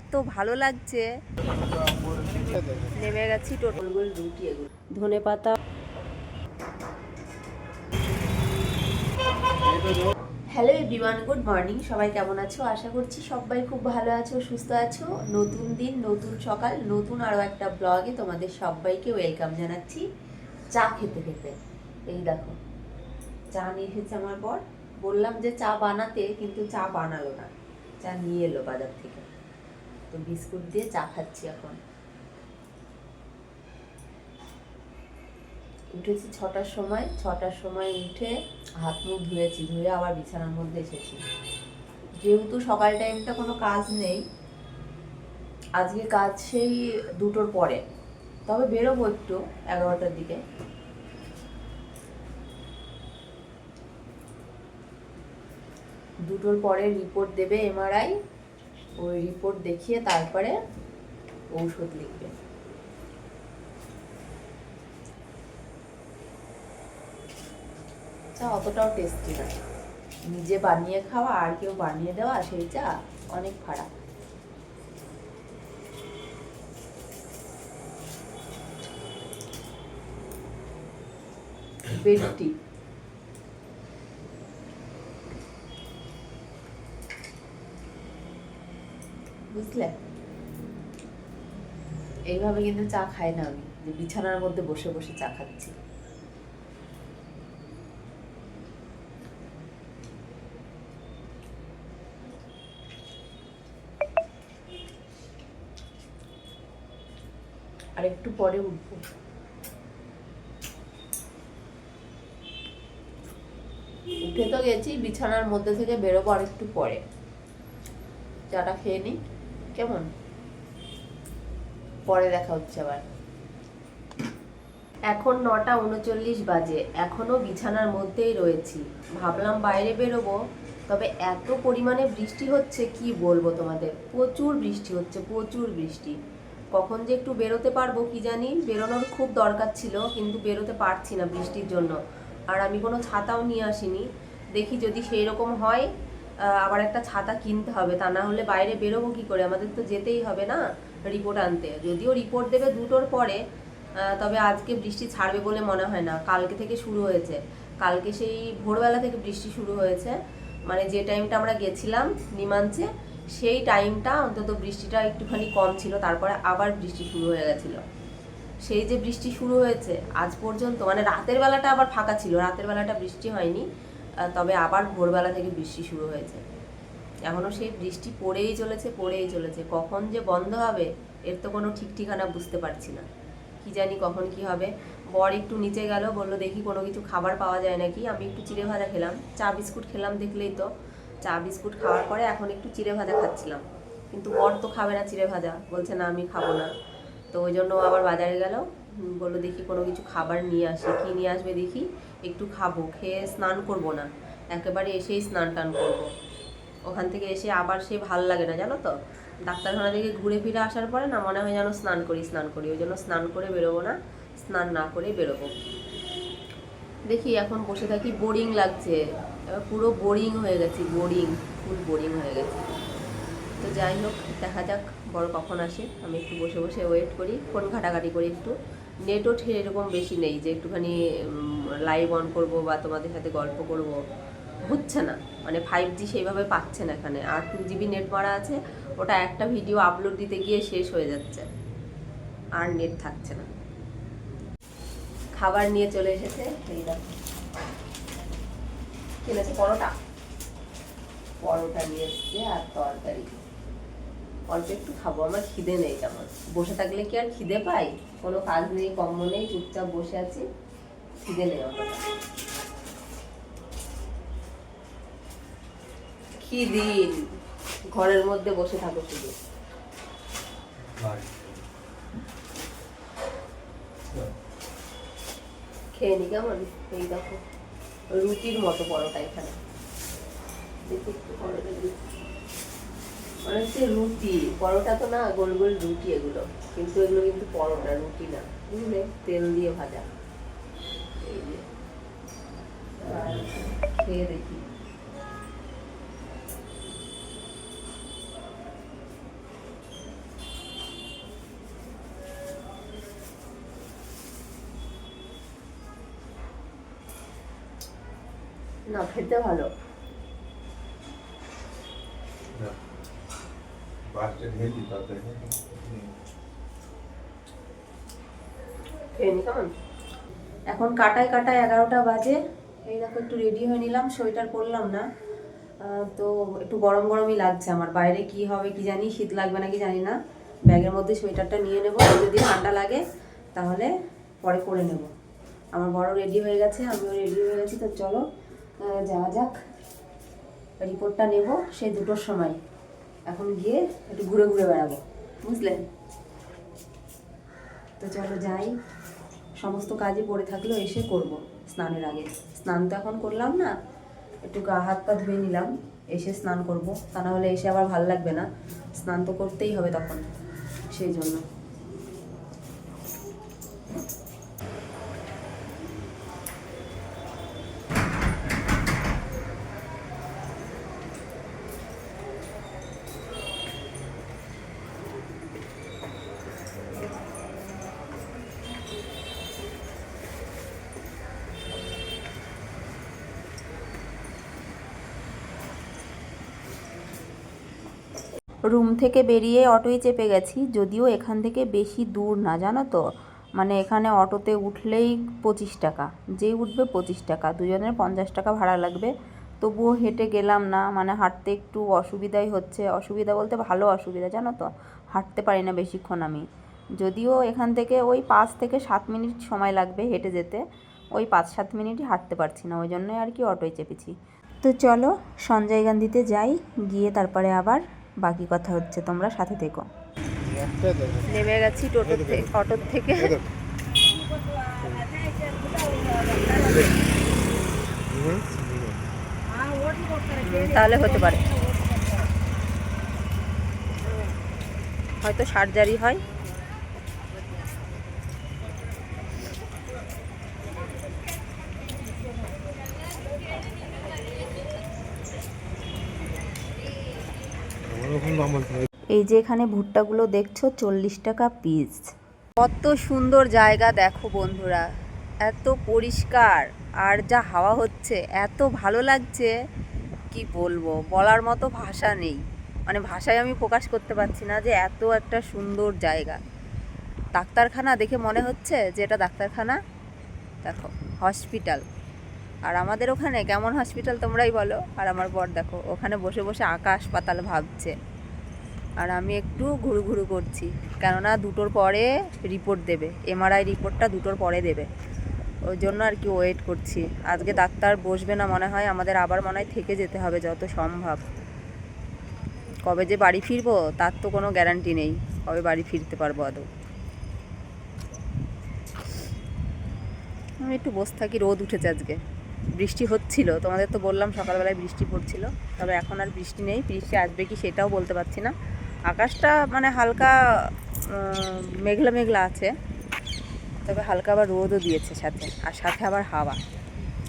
এত ভালো লাগছে। নেমে গেছি টোটাল রুটি এগুলো ধনে পাতা। হ্যালো এভরিওয়ান গুড মর্নিং সবাই কেমন আছো? আশা করছি সবাই খুব ভালো আছো, সুস্থ আছো। নতুন দিন, নতুন সকাল, নতুন আরও একটা ব্লগে তোমাদের সবাইকে ওয়েলকাম জানাচ্ছি। চা খেতে খেতে। এই দেখো, চা নিয়ে এসেছে আমার বর। বললাম যে চা বানাতে, কিন্তু চা বানালো না। চা নিয়ে এলো বাজার থেকে। তো বিস্কুট দিয়ে চা খাচ্ছি এখন। উঠেছি ছটার সময় ছটার সময় উঠে হাত মুখ ধুয়েছি, ধুয়ে আবার বিছানার মধ্যে এসেছি। যেহেতু সকাল টাইমটা কোনো কাজ নেই, আজকে কাজ সেই দুটোর পরে। তবে বেরোবো একটু এগারোটার দিকে। দুটোর পরে রিপোর্ট দেবে এমআরআই ওই রিপোর্ট দেখিয়ে তারপরে ঔষধ লিখবে। চা অতটাও টেস্টি না। নিজে বানিয়ে খাওয়া আর কেউ বানিয়ে দেওয়া সেই চা অনেক ফারাক। বেডটি বুঝলে? এইভাবে কিন্তু চা খাই না আমি, যে বিছানার মধ্যে বসে বসে চা খাচ্ছি। আর একটু পরে উঠবো। উঠে তো গেছি, বিছানার মধ্যে থেকে বেরোবো আর একটু পরে। চাটা খেয়ে নিই কেমন? পরে দেখা হচ্ছে আবার। এখন নটা উনচল্লিশ বাজে, এখনও বিছানার মধ্যেই রয়েছি। ভাবলাম বাইরে বেরোবো, তবে এত পরিমাণে বৃষ্টি হচ্ছে, কি বলব তোমাদের? প্রচুর বৃষ্টি হচ্ছে, প্রচুর বৃষ্টি। কখন যে একটু বেরোতে পারব কি জানি? বেরোনোর খুব দরকার ছিল, কিন্তু বেরোতে পারছি না বৃষ্টির জন্য। আর আমি কোনো ছাতাও নিয়ে আসিনি। দেখি যদি সেই রকম হয় আবার একটা ছাতা কিনতে হবে, তা না হলে বাইরে বেরোবো কি করে? আমাদের তো যেতেই হবে না রিপোর্ট আনতে। যদিও রিপোর্ট দেবে দুটোর পরে তবে আজকে বৃষ্টি ছাড়বে বলে মনে হয় না। কালকে থেকে শুরু হয়েছে। কালকে সেই ভোরবেলা থেকে বৃষ্টি শুরু হয়েছে। মানে যে টাইমটা আমরা গেছিলাম নিমাঞ্চে, সেই টাইমটা অন্তত বৃষ্টিটা একটুখানি কম ছিল, তারপরে আবার বৃষ্টি শুরু হয়ে গেছিল। সেই যে বৃষ্টি শুরু হয়েছে, আজ পর্যন্ত মানে রাতের বেলাটা আবার ফাঁকা ছিল, রাতের বেলাটা বৃষ্টি হয়নি। তবে আবার ভোরবেলা থেকে বৃষ্টি শুরু হয়েছে। এখনও সেই বৃষ্টি পড়েই চলেছে পড়েই চলেছে। কখন যে বন্ধ হবে, এর তো কোনো ঠিক ঠিকানা বুঝতে পারছি না। কি জানি কখন কি হবে। বর একটু নিচে গেল, বলল, দেখি কোনো কিছু খাবার পাওয়া যায় নাকি? আমি একটু চিড়ে ভাজা খেলাম। চা বিস্কুট খেলাম দেখলেই তো। চা বিস্কুট খাওয়ার পরে এখন একটু চিড়ে ভাজা খাচ্ছিলাম। কিন্তু বর তো খাবে না চিড়ে ভাজা। বলছে, না, আমি খাব না। তো ওই জন্য আবার বাজারে গেল। বলল, দেখি কোনো কিছু খাবার নিয়ে আসি। কি নিয়ে আসবে দেখি? একটু খাব, খেয়ে স্নান করব না। একেবারে এসেই স্নান টান করব। ওখান থেকে এসে আবার সে ভালো লাগে না, জানো তো? ডাক্তারখানা থেকে ঘুরে ফিরে আসার পরে না মনে হয় যেন স্নান করি স্নান করি। ওই জন্য স্নান করে বেরোবো না, স্নান না করে বেরোবো। দেখি এখন বসে থাকি, বোরিং লাগছে। এবার পুরো বোরিং হয়ে গেছি, বোরিং, ফুল বোরিং হয়ে গেছে। তো যাই হোক, দেখা যাক, বড় কখন আসে। আমি একটু বসে বসে ওয়েট করি, ফোন ঘাটাঘাটি করি একটু। নেটও এরকম বেশি নেই যে একটুখানি লাইভ অন করব বা তোমাদের সাথে গল্প করব, হচ্ছে না। মানে ফাইভ জি সেইভাবে পাচ্ছে না এখানে। আর টু জিবি নেট মারা আছে, ওটা একটা ভিডিও আপলোড দিতে গিয়ে শেষ হয়ে যাচ্ছে। আর নেট থাকছে না। খাবার নিয়ে চলে এসেছে, এই দেখো। কিনেছে পরোটা? পরোটা নিয়ে এসছে আর তরকারি। অল্প একটু খাব, আমার খিদে নেই তেমন। বসে থাকলে কি আর খিদে পাই? কোনো কাজ নেই, কম্ম নেই, চুপচাপ বসে আছি। খিদে কি দিন? ঘরের মধ্যে বসে থাকো শুধু। খেয়ে নি কেমন? এই দেখো, রুটির মতো পরোটা এখানে। মানে হচ্ছে রুটি, পরোটা তো না, গোল গোল রুটি এগুলো। কিন্তু এগুলো কিন্তু পরোটা, রুটি না। বুঝলে? তেল দিয়ে ভাজা। ये देखिए না খেতে ভালো খেয়ে নি কেমন এখন কাটায় কাটায় এগারোটা বাজে। এই দেখো, একটু রেডি হয়ে নিলাম সোয়েটার পরলাম না। তো একটু গরম গরমই লাগছে আমার। বাইরে কি হবে কি জানি, শীত লাগবে নাকি জানি না। ব্যাগের মধ্যে সোয়েটারটা নিয়ে নেব। যদি ঠান্ডা লাগে, তাহলে পরে করে নেব। আমার বড় রেডি হয়ে গেছে, আমিও রেডি হয়ে গেছি। তো চলো যাওয়া যাক। রিপোর্টটা নেব সেই দুটোর সময়। এখন গিয়ে একটু ঘুরে ঘুরে বেড়াবো। বুঝলেন তো চলো যাই। সমস্ত কাজই পড়ে থাকলেও এসে করব স্নানের আগে। স্নান তো এখন করলাম না, একটু গা হাত পা ধুয়ে নিলাম, এসে স্নান করব। তা না হলে এসে আবার ভালো লাগবে না। স্নান তো করতেই হবে তখন, সেই জন্য। রুম থেকে বেরিয়ে অটোয় চেপে গেছি। যদিও এখান থেকে বেশি দূর না, জানো তো? মানে এখানে অটোতে উঠলেই পঁচিশ টাকা। যেই উঠবে পঁচিশ টাকা। দুজনের পঞ্চাশ টাকা ভাড়া লাগবে। তবুও হেঁটে গেলাম না। মানে হাঁটতে একটু অসুবিধাই হচ্ছে। অসুবিধা বলতে ভালো অসুবিধা, জানো তো? হাঁটতে পারি না বেশিক্ষণ আমি। যদিও এখান থেকে ওই পাঁচ থেকে সাত মিনিট সময় লাগবে হেঁটে যেতে। ওই পাঁচ সাত মিনিটই হাঁটতে পারছি না। ওই জন্যই আর কি অটোয় চেপেছি। তো চলো সঞ্জয় গান্ধীতে যাই। গিয়ে তারপরে আবার বাকি কথা হচ্ছে তোমরা সাথে থেকো। নেমে গেছি টোটো থেকে অটোর থেকে। তাহলে হতে পারে। হয়তো সার্জারি হয়। এই যে এখানে ভুট্টাগুলো দেখছ, চল্লিশ টাকা পিস কত সুন্দর জায়গা দেখো বন্ধুরা, এত পরিষ্কার। আর যা হাওয়া হচ্ছে, এত ভালো লাগছে। কি বলব, বলার মতো ভাষা নেই। মানে ভাষায় আমি প্রকাশ করতে পারছি না যে এত একটা সুন্দর জায়গা। ডাক্তারখানা দেখে মনে হচ্ছে যে এটা ডাক্তারখানা? দেখো হসপিটাল আর আমাদের ওখানে কেমন হসপিটাল তোমরাই বলো। আর আমার বর দেখো, ওখানে বসে বসে আকাশ পাতাল ভাবছে। আর আমি একটু ঘুরু ঘুরু করছি। কেননা দুটোর পরে রিপোর্ট দেবে। এমআরআই রিপোর্টটা দুটোর পরে দেবে। ওই জন্য আর কি ওয়েট করছি। আজকে ডাক্তার বসবে না মনে হয়, আমাদের আবার মনে হয় থেকে যেতে হবে যত সম্ভব। কবে যে বাড়ি ফিরবো, তার তো কোনো গ্যারান্টি নেই। কবে বাড়ি ফিরতে পারব আদৌ? আমি একটু বসে থাকি, রোদ উঠেছে আজকে। বৃষ্টি হচ্ছিল, তোমাদের তো বললাম সকালবেলায় বৃষ্টি পড়ছিল। তবে এখন আর বৃষ্টি নেই। বৃষ্টি আসবে কি সেটাও বলতে পারছি না। আকাশটা মানে হালকা মেঘলা মেঘলা আছে, তবে হালকা আবার রোদও দিয়েছে সাথে, আর সাথে আবার হাওয়া।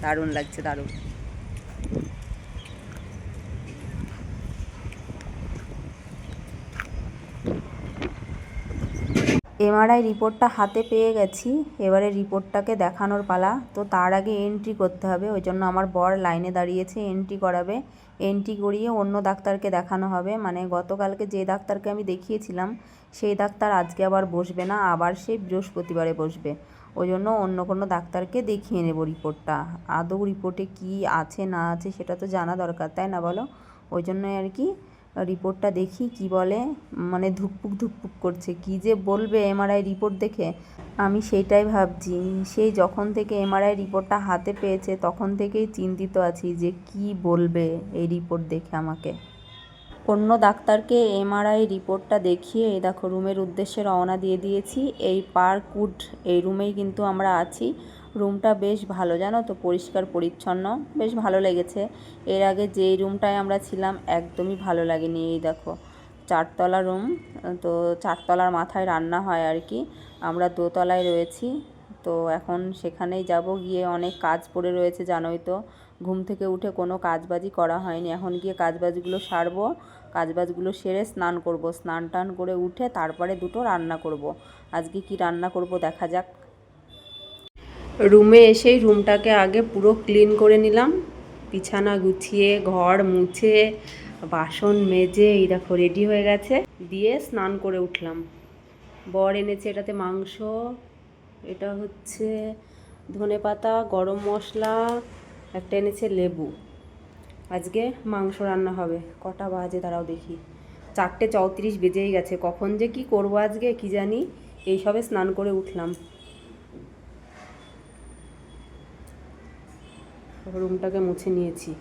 দারুণ লাগছে, দারুণ। এমআরআই রিপোর্টটা হাতে পেয়ে গেছি, এবারে রিপোর্টটাকে দেখানোর পালা। তো তার আগে এন্ট্রি করতে হবে, ওই জন্য আমার বর লাইনে দাঁড়িয়েছে এন্ট্রি করাবে। এন্ট্রি করিয়ে অন্য ডাক্তারকে দেখানো হবে। মানে গতকালকে যে ডাক্তারকে আমি দেখিয়েছিলাম, সেই ডাক্তার আজকে আবার বসবে না, আবার সেই বৃহস্পতিবারে বসবে। ওই জন্য অন্য কোনো ডাক্তারকে দেখিয়ে নেব রিপোর্টটা আদৌ রিপোর্টে কি আছে, না আছে, সেটা তো জানা দরকার, তাই না বলো? ওই জন্যই আর কি রিপোর্টটা দেখি, কি বলে? মানে ধুকপুক ধুকপুক করছে। কি যে বলবে এমআরআই রিপোর্ট দেখে? আমি সেইটাই ভাবছি। সেই যখন থেকে এমআরআই রিপোর্টটা হাতে পেয়েছে, তখন থেকেই চিন্তিত আছি যে কি বলবে এই রিপোর্ট দেখে আমাকে। অন্য ডাক্তারকে এমআরআই রিপোর্টটা দেখিয়ে, এই দেখো, রুমের উদ্দেশ্যে রওনা দিয়ে দিয়েছি। এই পার্কউড এই রুমেই কিন্তু আমরা আছি। রুমটা বেশ ভালো, জানো তো? পরিষ্কার, পরিচ্ছন্ন, বেশ ভালো লেগেছে। এর আগে যেই রুমটায় আমরা ছিলাম, একদমই ভালো লাগেনি। এই দেখো, চারতলা রুম, তো চারতলার মাথায় রান্না হয় আর কি। আমরা দোতলায় রয়েছি, তো এখন সেখানেই যাব। গিয়ে অনেক কাজ পড়ে রয়েছে, জানোই তো। ঘুম থেকে উঠে কোনো কাজবাজি করা হয়নি। এখন গিয়ে কাজবাজগুলো সারবো, কাজবাজগুলো সেরে স্নান করব। স্নান টান করে উঠে তারপরে দুটো রান্না করব। আজকে কি রান্না করব দেখা যাক। রুমে এসেই রুমটাকে আগে পুরো ক্লিন করে নিলাম। বিছানা গুছিয়ে, ঘর মুছে, বাসন মেজে, এই দেখো রেডি হয়ে গেছে। দিয়ে স্নান করে উঠলাম। বর এনেছে এটাতে মাংস, এটা হচ্ছে ধনে পাতা, গরম মশলা, একটা এনেছে লেবু। আজকে মাংস রান্না হবে। কটা বাজে তারাও দেখি। চারটে চৌত্রিশ বেজেই গেছে। কখন যে কি করব আজকে, কি জানি? এই সবে স্নান করে উঠলাম। রুমটাকে মুছে নিয়েছি।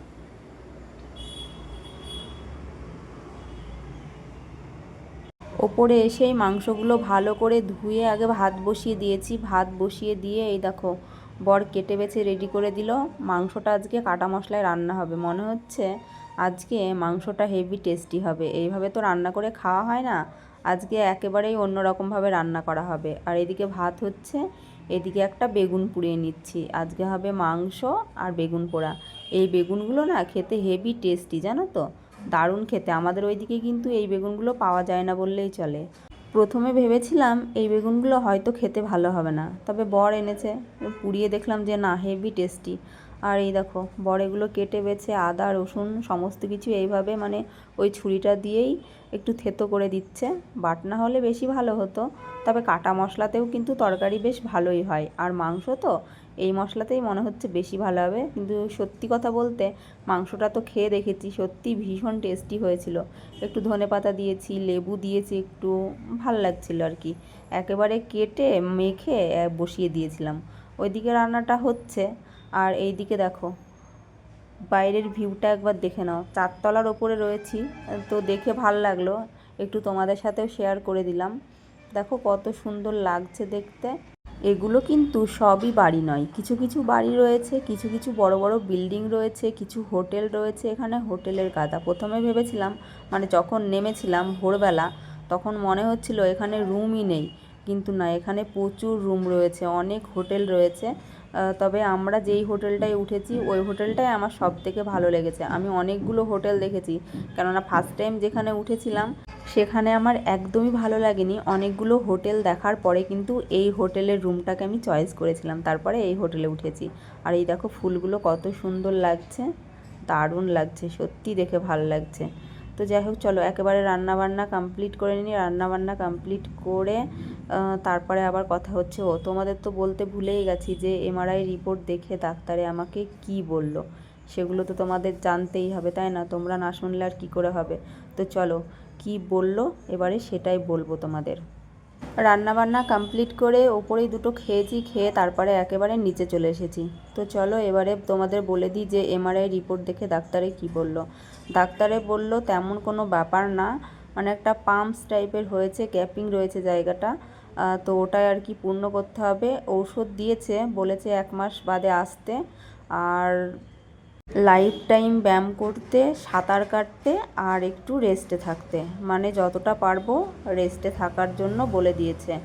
ওপরে এসেই মাংসগুলো ভালো করে ধুয়ে আগে ভাত বসিয়ে দিয়েছি। ভাত বসিয়ে দিয়ে এই দেখো, বর কেটে বেছে রেডি করে দিল। মাংসটা আজকে কাটা মশলায় রান্না হবে। মনে হচ্ছে আজকে মাংসটা হেভি টেস্টি হবে। এইভাবে তো রান্না করে খাওয়া হয় না। আজকে একেবারেই অন্যরকমভাবে রান্না করা হবে। আর এদিকে ভাত হচ্ছে এদিকে একটা বেগুন পুড়িয়ে নিচ্ছি। আজকে হবে মাংস আর বেগুন পোড়া। এই বেগুনগুলো না খেতে হেভি টেস্টি জানো তো? দারুণ খেতে। আমাদের ওইদিকে কিন্তু এই বেগুনগুলো পাওয়া যায় না বললেই চলে। প্রথমে ভেবেছিলাম এই বেগুনগুলো হয়তো খেতে ভালো হবে না। তবে বর এনেছে। পুড়িয়ে দেখলাম যে না হেভি টেস্টি আর এই দেখো বর এগুলো কেটে বেছে আদা, রসুন, সমস্ত কিছু এইভাবে মানে ওই ছুরিটা দিয়েই একটু থেতো করে দিচ্ছে। বাটনা হলে বেশি ভালো হতো। তবে কাটা মশলাতেও কিন্তু তরকারি বেশ ভালোই হয়। আর মাংস তো এই মশলাতেই মনে হচ্ছে বেশি ভালো হবে। কিন্তু সত্যি কথা বলতে মাংসটা তো খেয়ে দেখেছি, সত্যি ভীষণ টেস্টি হয়েছিল। একটু ধনে পাতা দিয়েছি, লেবু দিয়েছি একটু, ভালো লাগছিল আর কি। একেবারে কেটে, মেখে বসিয়ে দিয়েছিলাম। ওইদিকে রান্নাটা হচ্ছে। আর এইদিকে দেখো, বাইরের ভিউটা একবার দেখে নাও। চারতলার ওপরে রয়েছি, তো দেখে ভালো লাগল। একটু তোমাদের সাথেও শেয়ার করে দিলাম। দেখো কত সুন্দর লাগছে দেখতে। এগুলো কিন্তু সবই বাড়ি নয়। কিছু কিছু বাড়ি রয়েছে, কিছু কিছু বড় বড় বিল্ডিং রয়েছে, কিছু হোটেল রয়েছে, এখানে হোটেলের গাদা। প্রথমে ভেবেছিলাম মানে যখন নেমেছিলাম ভোরবেলা, তখন মনে হচ্ছিল এখানে রুমই নেই। কিন্তু না, এখানে প্রচুর রুম রয়েছে, অনেক হোটেল রয়েছে। তবে আমরা যেই হোটেলটায় উঠেছি, ওই হোটেলটাই আমার সব থেকে ভালো লেগেছে। আমি অনেকগুলো হোটেল দেখেছি, কেননা ফার্স্ট টাইম যেখানে উঠেছিলাম, সেখানে আমার একদমই ভালো লাগেনি। অনেকগুলো হোটেল দেখার পরে কিন্তু এই হোটেলের রুমটাকে আমি চয়েস করেছিলাম। তারপরে এই হোটেলে উঠেছি। আর এই দেখো ফুলগুলো কত সুন্দর লাগছে, দারুণ লাগছে, সত্যি দেখে ভালো লাগছে। তো যাই হোক, চলো একেবারে রান্নাবান্না কমপ্লিট করে নিই। রান্নাবান্না কমপ্লিট করে তারপরে আবার কথা হচ্ছে। ও, তোমাদের তো বলতে ভুলেই গেছি যে এমআরআই রিপোর্ট দেখে ডাক্তারে আমাকে কি বলল। সেগুলো তো তোমাদের জানতেই হবে, তাই না? তোমরা না শুনলে আর কী করে হবে? তো চলো, কি বলল? এবারে সেটাই বলব তোমাদের। রান্না বান্না কমপ্লিট করে ওপরেই দুটো খেয়েছি, খেয়ে তারপরে একেবারে নিচে চলে এসেছি। তো চলো এবারে তোমাদের বলে দিই যে এমআরআই রিপোর্ট দেখে ডাক্তারে কি বলল। ডাক্তারে বলল, তেমন কোনো ব্যাপার না। মানে একটা পাম্পস টাইপের হয়েছে ক্যাপিং রয়েছে জায়গাটা। তো ওটাই আর কি পূর্ণ করতে হবে। ঔষধ দিয়েছে, বলেছে এক মাস বাদে আসতে। আর লাইফ টাইম ব্যায়াম করতে, সাঁতার কাটতে আর একটু রেস্টে থাকতে। মানে যতটা পারব রেস্টে থাকার জন্য বলে দিয়েছে।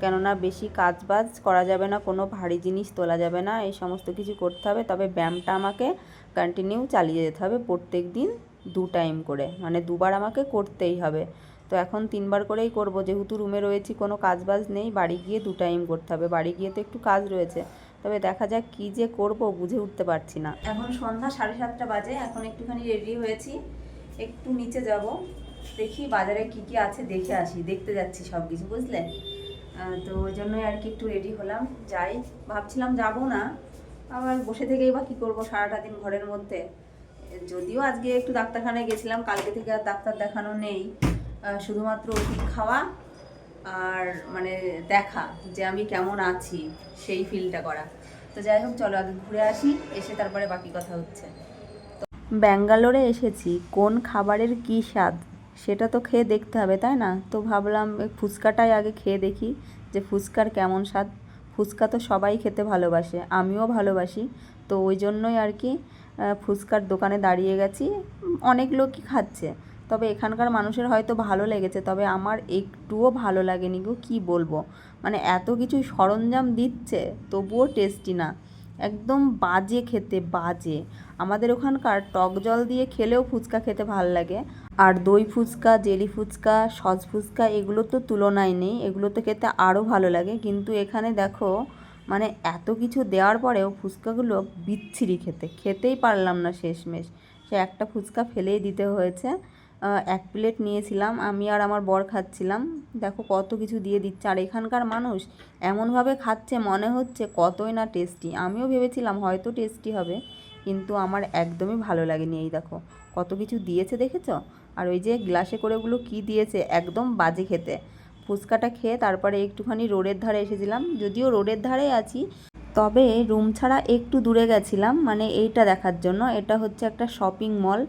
কেননা বেশি কাজবাজ করা যাবে না, কোনো ভারী জিনিস তোলা যাবে না, এই সমস্ত কিছু করতে হবে। তবে ব্যায়ামটা আমাকে কন্টিনিউ চালিয়ে যেতে হবে প্রত্যেক দিন দু টাইম করে। মানে দুবার আমাকে করতেই হবে। তো এখন তিনবার করেই করব। যেহেতু রুমে রয়েছি, কোনো কাজবাজ নেই, বাড়ি গিয়ে দু টাইম করতে হবে। বাড়ি গিয়ে তো একটু কাজ রয়েছে। তবে দেখা যাক কী যে করব, বুঝে উঠতে পারছি না। এখন সন্ধ্যা সাড়ে সাতটা বাজে, এখন একটুখানি রেডি হয়েছি। একটু নিচে যাব, দেখি বাজারে কি কি আছে, দেখে আসি, দেখতে যাচ্ছি সব কিছু, বুঝলে? তো ওই জন্যই আর কি একটু রেডি হলাম, যাই। ভাবছিলাম যাব না, আবার বসে থেকেই বা কী করব সারাটা দিন ঘরের মধ্যে। যদিও আজকে একটু ডাক্তারখানায় গেছিলাম, কালকে থেকে আর ডাক্তার দেখানো নেই। শুধুমাত্র ওষুধ খাওয়া আর মানে দেখা যে আমি কেমন আছি সেই ফিলটা করা। তো যাই হোক, চলো আগে ঘুরে আসি, এসে তারপরে বাকি কথা হচ্ছে। ব্যাঙ্গালোরে এসেছি, কোন খাবারের কী স্বাদ? সেটা তো খেয়ে দেখতে হবে, তাই না? তো ভাবলাম ফুচকাটাই আগে খেয়ে দেখি যে ফুচকার কেমন স্বাদ। ফুচকা তো সবাই খেতে ভালোবাসে, আমিও ভালোবাসি। তো ওই জন্যই আর কি ফুচকার দোকানে দাঁড়িয়ে গেছি। অনেক লোকই খাচ্ছে তবে এখানকার মানুষের হয়তো ভালো লেগেছে, তবে আমার একটুও ভালো লাগেনি গো, কী বলব? মানে এত কিছু সরঞ্জাম দিচ্ছে, তবুও টেস্টি না। একদম বাজে খেতে, বাজে। আমাদের ওখানকার টক জল দিয়ে খেলেও ফুচকা খেতে ভালো লাগে। আর দই ফুচকা, জেলি ফুচকা, সস ফুচকা, এগুলো তো তুলনায় নেই, এগুলো তো খেতে আরও ভালো লাগে। কিন্তু এখানে দেখো মানে এত কিছু দেওয়ার পরেও ফুচকাগুলো বিচ্ছিরি খেতে। খেতেই পারলাম না শেষমেশ। সে একটা ফুচকা ফেলেই দিতে হয়েছে। এক প্লেট নিয়েছিলাম, আমি আর আমার বর খাচ্ছিলাম। দেখো কত কিছু দিয়ে দিচ্ছে। আর এখানকার মানুষ এমনভাবে খাচ্ছে, মনে হচ্ছে কতই না টেস্টি আমিও ভেবেছিলাম হয়তো টেস্টি হবে, কিন্তু আমার একদমই ভালো লাগেনি এই দেখো। কত কিছু দিয়েছে দেখেছ? আর ওই যে গ্লাসে করে ওগুলো কী দিয়েছে, একদম বাজে খেতে। ফুচকাটা খেয়ে তারপরে একটুখানি রোডের ধারে এসেছিলাম। যদিও রোডের ধারে আছি, তবে রুম ছাড়া একটু দূরে গেছিলাম। মানে এইটা দেখার জন্য, এটা হচ্ছে একটা শপিং মল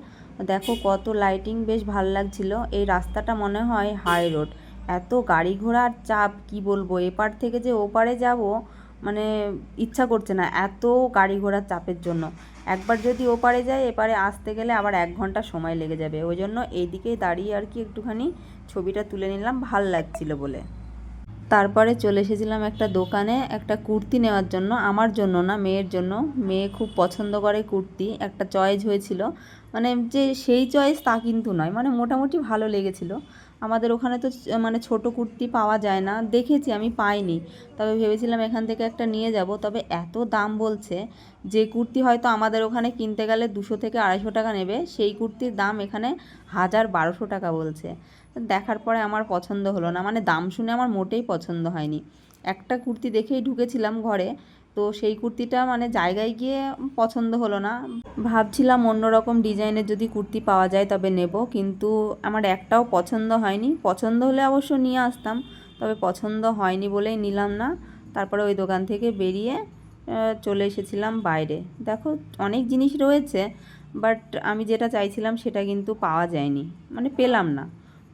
দেখো কত লাইটিং বেশ ভালো লাগছিল। এই রাস্তাটা মনে হয় হাই রোড এত গাড়ি ঘোড়ার চাপ, কি বলব? এপার থেকে যে ওপারে যাব মানে ইচ্ছা করছে না এত গাড়ি ঘোড়ার চাপের জন্য। একবার যদি ওপারে যায় এপারে আসতে গেলে আবার এক ঘণ্টা সময় লেগে যাবে। ওই জন্য এইদিকেই দাঁড়িয়ে আর কি একটুখানি ছবিটা তুলে নিলাম, ভালো লাগছিল বলে। তারপরে চলে এসেছিলাম একটা দোকানে একটা কুর্তি নেওয়ার জন্য, আমার জন্য না, মেয়ের জন্য। মেয়ে খুব পছন্দ করে কুর্তি। একটা চয়েস হয়েছিল। মানে যে সেই চয়েস তা কিন্তু নয়। মানে মোটামুটি ভালো লেগেছিল। আমাদের ওখানে তো মানে ছোট কুর্তি পাওয়া যায় না। দেখেছি, আমি পাইনি। তবে ভেবেছিলাম এখান থেকে একটা নিয়ে যাব। তবে এত দাম বলছে যে কুর্তি হয়তো আমাদের ওখানে কিনতে গেলে দুশো থেকে আড়াইশো টাকা নেবে, সেই কুর্তির দাম এখানে হাজার বারোশো টাকা বলছে। দেখার পরে আমার পছন্দ হলো না। মানে দাম শুনে আমার মোটেই পছন্দ হয়নি। একটা কুর্তি দেখেই ঢুকেছিলাম ঘরে। তো সেই কুর্তিটা মানে জায়গায় গিয়ে পছন্দ হলো না। ভাবছিলাম অন্যরকম ডিজাইনের যদি কুর্তি পাওয়া যায় তবে নেব, কিন্তু আমার একটাও পছন্দ হয়নি। পছন্দ হলে অবশ্য নিয়ে আসতাম, তবে পছন্দ হয়নি বলেই নিলাম না। তারপরে ওই দোকান থেকে বেরিয়ে চলে এসেছিলাম বাইরে। দেখো, অনেক জিনিস রয়েছে, বাট আমি যেটা চাইছিলাম সেটা কিন্তু পাওয়া যায়নি। মানে পেলাম না।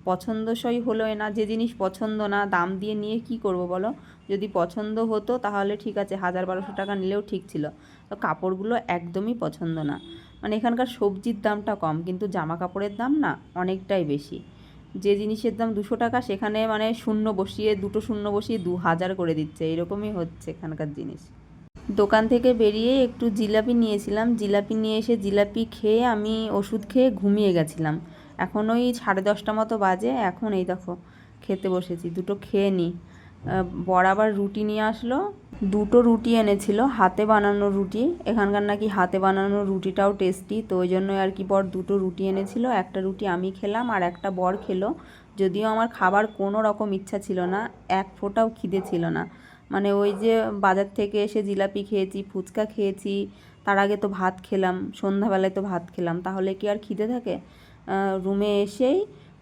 পছন্দসই হলোই না, যে জিনিস পছন্দ না, দাম দিয়ে নিয়ে কি করব বলো? যদি পছন্দ হতো তাহলে ঠিক আছে, হাজার বারোশো টাকা নিলেও ঠিক ছিল। তো কাপড়গুলো একদমই পছন্দ না। মানে এখানকার সবজির দামটা কম, কিন্তু জামা কাপড়ের দাম না অনেকটাই বেশি। যে জিনিসের দাম দুশো টাকা, সেখানে মানে শূন্য বসিয়ে, দুটো শূন্য বসিয়ে দু হাজার করে দিচ্ছে। এরকমই হচ্ছে এখানকার জিনিস। দোকান থেকে বেরিয়ে একটু জিলাপি নিয়েছিলাম। জিলাপি নিয়ে এসে জিলাপি খেয়ে আমি ওষুধ খেয়ে ঘুমিয়ে গেছিলাম। এখন ওই সাড়ে দশটা মতো বাজে এখন এই দেখো খেতে বসেছি দুটো খেয়ে নিই আহ, বর আবার রুটি নিয়ে আসলো দুটো রুটি এনেছিল হাতে বানানো রুটি এখানকার নাকি হাতে বানানো রুটিটাও টেস্টি তো ওই জন্য আর কি বর দুটো রুটি এনেছিল একটা রুটি আমি খেলাম আর একটা বর খেলো যদিও আমার খাবার কোনো রকম ইচ্ছা ছিল না এক ফোঁটাও খিদে ছিল না। মানে ওই যে বাজার থেকে এসে জিলাপি খেয়েছি ফুচকা খেয়েছি তার আগে তো ভাত খেলাম সন্ধ্যাবেলায় তো ভাত খেলাম তাহলে কি আর খিদে থাকে? রুমে এসেই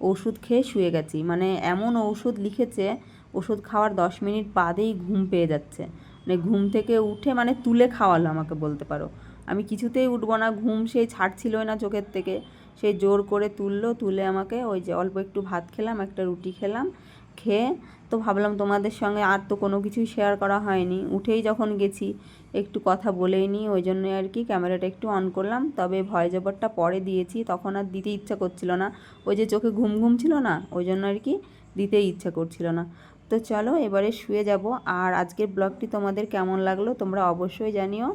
ওষুধ খেয়ে শুয়ে গেছি। মানে এমন ওষুধ লিখেছে, ওষুধ খাওয়ার দশ মিনিট বাদেই ঘুম পেয়ে যাচ্ছে। মানে ঘুম থেকে উঠে মানে তুলে খাওয়ালো আমাকে বলতে পারো। আমি কিছুতেই উঠবো না, ঘুম সেই ছাড়ছিলই না চোখের থেকে। সেই জোর করে তুললো, তুলে আমাকে ওই যে অল্প একটু ভাত খেলাম, একটা রুটি খেলাম, খেয়ে তো ভাবলাম তোমাদের সঙ্গে আর তো কোনো কিছুই শেয়ার করা হয়নি। উঠেই যখন গেছি একটু কথা বলেই নিই, ওই জন্য আর কি ক্যামেরাটা একটু অন করলাম। তবে ভয়েস ওভারটা পরে দিয়েছি, তখন আর দিতে ইচ্ছা করছিল না। ওই যে চোখে ঘুম ঘুম ছিল না, ওই জন্য আর কি দিতে ইচ্ছা করছিল না। তো চলো এবারে শুয়ে যাব, আর আজকের ব্লগটি তোমাদের কেমন লাগল তোমরা অবশ্যই জানিও।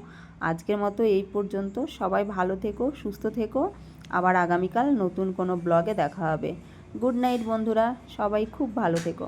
আজকের মতো এই পর্যন্ত, সবাই ভালো থেকো, সুস্থ থেকো। আবার আগামীকাল নতুন কোনো ব্লগে দেখা হবে। গুড নাইট বন্ধুরা, সবাই খুব ভালো থেকো।